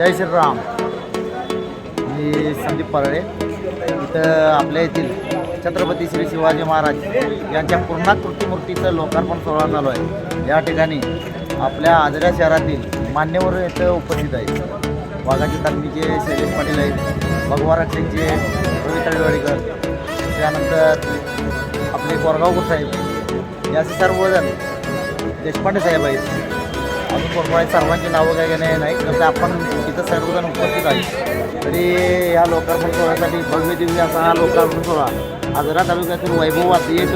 जय श्रीराम. मी संदीप परळे इथं आपल्या येथील छत्रपती श्री शिवाजी महाराज यांच्या पूर्णाकृती मूर्तीचं लोकार्पण सोहळा चालू आहे. या ठिकाणी आपल्या आजऱ्या शहरातील मान्यवर इथं उपस्थित आहेत. वाघाची तालमीचे शैलेश पाटील आहेत भगवा रक्षकचे रवी तळेवाडीकर त्यानंतर आपले कोरगावकर साहेब हे असे सर्वजण देशपांडे साहेब आहेत. अजून कोणकोण सर्वांची नावं काही नाही नाही. कसं आपण तिथं सर्वजण उपस्थित आहे. तरी या लोकार्पण सोहळ्यासाठी भव्य दिव्य असा हा लोकार्पण सोहळा. आजरा तालुक्यातील वैभवात एक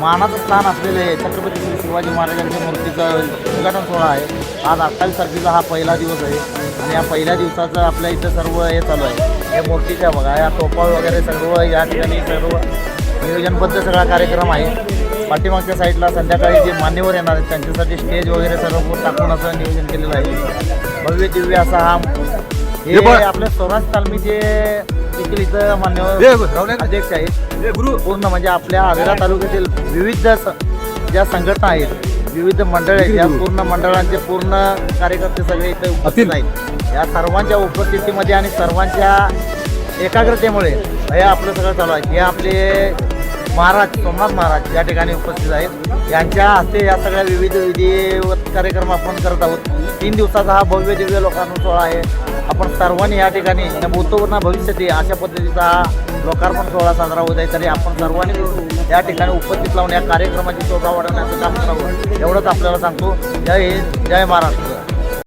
मानाचं स्थान असलेले छत्रपती शिवाजी महाराजांच्या मूर्तीचं उद्घाटन सोहळा आहे. आज अठ्ठावीस तारखेचा हा पहिला दिवस आहे. आणि या पहिल्या दिवसाचं आपल्या इथं सर्व हे चालू आहे. हे मूर्तीच्या बघा या टोपा वगैरे सर्व या ठिकाणी सर्व नियोजनबद्ध सगळा कार्यक्रम आहे. पाठीमागच्या साईडला संध्याकाळी जे मान्यवर येणार आहेत त्यांच्यासाठी स्टेज वगैरे सर्व टाकून असं नियोजन केलेलं आहे. भव्य दिव्य असा हा हे आपल्या स्वराज तालमीचे देखील इथं मान्यवर अध्यक्ष आहेत. पूर्ण म्हणजे आपल्या आजरा तालुक्यातील विविध ज्या संघटना आहेत विविध मंडळ आहेत या पूर्ण मंडळांचे पूर्ण कार्यकर्ते सगळे इथे उपस्थित आहेत. या सर्वांच्या उपस्थितीमध्ये आणि सर्वांच्या एकाग्रतेमुळे हे आपलं सगळं चालू आहे. हे आपले महाराज सोमनाथ महाराज या ठिकाणी उपस्थित आहेत. यांच्या हस्ते या सगळ्या विविध विधिवत कार्यक्रम आपण करत आहोत. तीन दिवसाचा हा भव्य दिव्य लोकांना सोहळा आहे. आपण सर्वांनी या ठिकाणी भूतपूर्ण भविष्यती अशा पद्धतीचा हा लोकार्पण सोहळा साजरा होत आहे. तरी आपण सर्वांनी या ठिकाणी उपस्थित लावून या कार्यक्रमाची शोभा वाढवण्याचं काम करावं. एवढंच आपल्याला सांगतो. जय हिंद जय महाराष्ट्र.